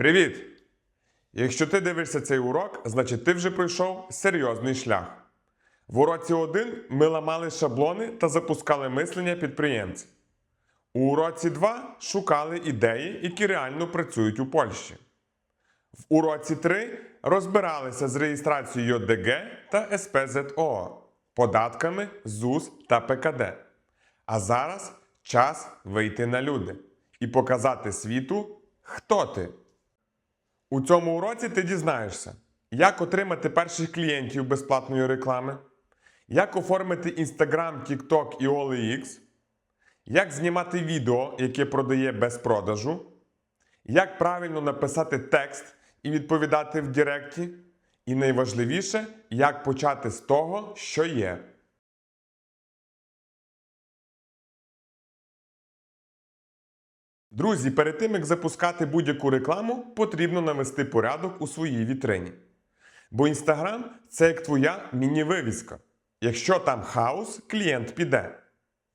Привіт! Якщо ти дивишся цей урок, значить ти вже пройшов серйозний шлях. В уроці 1 ми ламали шаблони та запускали мислення підприємців. У уроці 2 шукали ідеї, які реально працюють у Польщі. В уроці 3 розбиралися з реєстрацією ДГ та СПЗО, податками ЗУС та ПКД. А зараз час вийти на люди і показати світу, хто ти. У цьому уроці ти дізнаєшся, як отримати перших клієнтів безплатної реклами, як оформити Instagram, TikTok і OLX, як знімати відео, яке продає без продажу, як правильно написати текст і відповідати в Директі, і найважливіше, як почати з того, що є. Друзі, перед тим як запускати будь-яку рекламу, потрібно навести порядок у своїй вітрині. Бо Instagram – це як твоя міні-вивіска. Якщо там хаос, клієнт піде.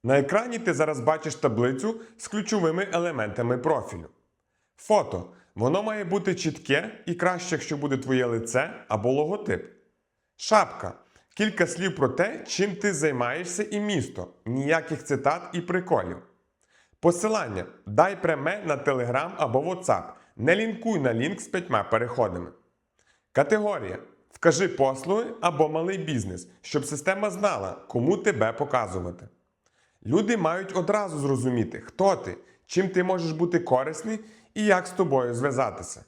На екрані ти зараз бачиш таблицю з ключовими елементами профілю. Фото. Воно має бути чітке і краще, якщо буде твоє лице або логотип. Шапка. Кілька слів про те, чим ти займаєшся і місто. Ніяких цитат і приколів. Посилання. Дай пряме на Telegram або WhatsApp. Не лінкуй на лінк з п'ятьма переходами. Категорія. Вкажи послуги або малий бізнес, щоб система знала, кому тебе показувати. Люди мають одразу зрозуміти, хто ти, чим ти можеш бути корисний і як з тобою зв'язатися.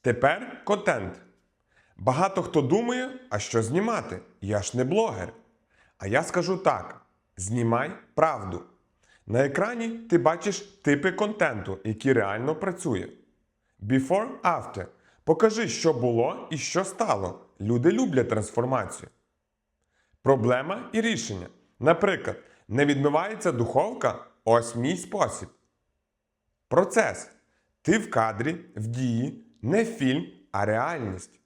Тепер контент. Багато хто думає, а що знімати? Я ж не блогер. А я скажу так: знімай правду. На екрані ти бачиш типи контенту, який реально працює. Before after. Покажи, що було і що стало. Люди люблять трансформацію. Проблема і рішення. Наприклад, не відмивається духовка ось мій спосіб. Процес. Ти в кадрі, в дії, не фільм, а реальність.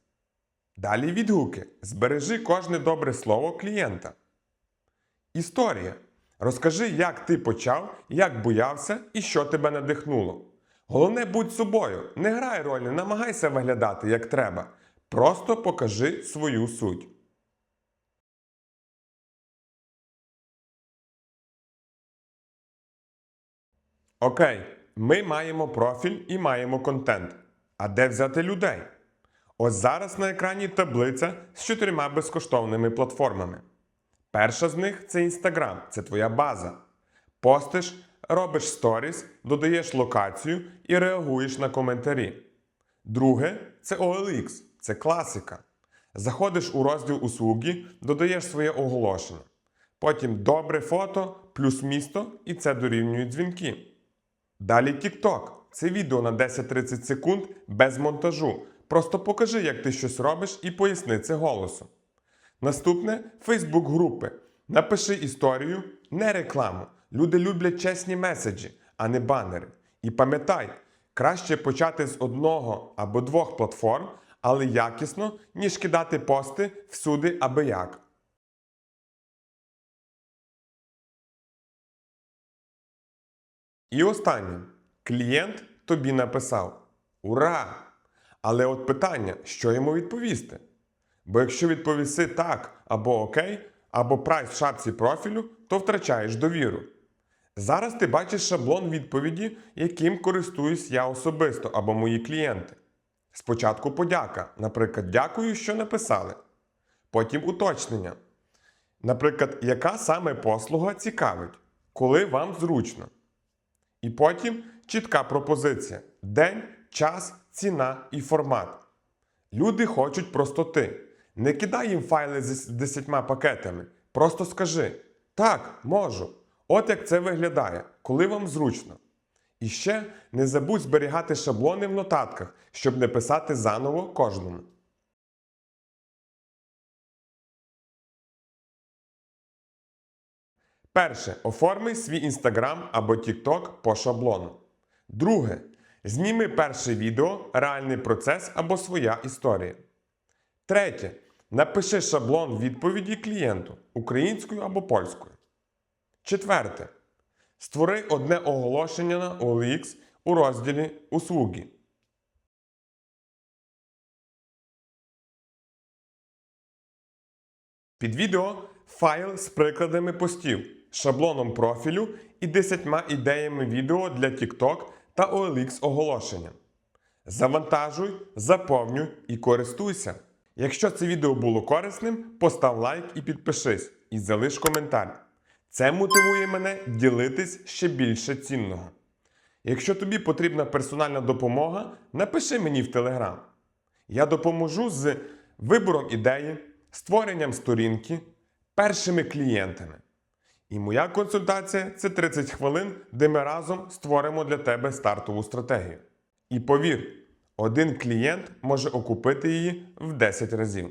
Далі відгуки. Збережи кожне добре слово клієнта. Історія. Розкажи, як ти почав, як боявся і що тебе надихнуло. Головне, будь собою. Не грай роль, не намагайся виглядати як треба. Просто покажи свою суть. Окей, ми маємо профіль і маємо контент. А де взяти людей? Ось зараз на екрані таблиця з чотирма безкоштовними платформами. Перша з них це Instagram, це твоя база. Постиш, робиш сторіс, додаєш локацію і реагуєш на коментарі. Друге це OLX, це класика. Заходиш у розділ услуги, додаєш своє оголошення. Потім добре фото плюс місто, і це дорівнює дзвінки. Далі TikTok. Це відео на 10-30 секунд без монтажу. Просто покажи, як ти щось робиш, і поясни це голосом. Наступне Facebook групи. Напиши історію, не рекламу. Люди люблять чесні меседжі, а не банери. І пам'ятай, краще почати з одного або двох платформ, але якісно, ніж кидати пости всюди аби як. І останнє. Клієнт тобі написав Ура! Але от питання, що йому відповісти? Бо якщо відповіси так або окей, або прайс в шапці профілю, то втрачаєш довіру. Зараз ти бачиш шаблон відповіді, яким користуюсь я особисто або мої клієнти. Спочатку подяка, наприклад, дякую, що написали. Потім уточнення. Наприклад, яка саме послуга цікавить, коли вам зручно. І потім чітка пропозиція: день, час, ціна і формат. Люди хочуть простоти. Не кидай їм файли з десятьма пакетами. Просто скажи: так, можу. От як це виглядає, коли вам зручно. І ще не забудь зберігати шаблони в нотатках, щоб не писати заново кожному. Перше. Оформи свій Instagram або TikTok по шаблону. Друге. Зніми перше відео, реальний процес або своя історія. Третє. Напиши шаблон відповіді клієнту українською або польською. Четверте. Створи одне оголошення на OLX у розділі Услуги. Під відео файл з прикладами постів, шаблоном профілю і 10 ідеями відео для TikTok та OLX оголошення. Завантажуй, заповнюй і користуйся. Якщо це відео було корисним, постав лайк і підпишись, і залиш коментар. Це мотивує мене ділитись ще більше цінного. Якщо тобі потрібна персональна допомога, напиши мені в Телеграм. Я допоможу з вибором ідеї, створенням сторінки, першими клієнтами. І моя консультація це 30 хвилин, де ми разом створимо для тебе стартову стратегію. І повір, один клієнт може окупити її в 10 разів.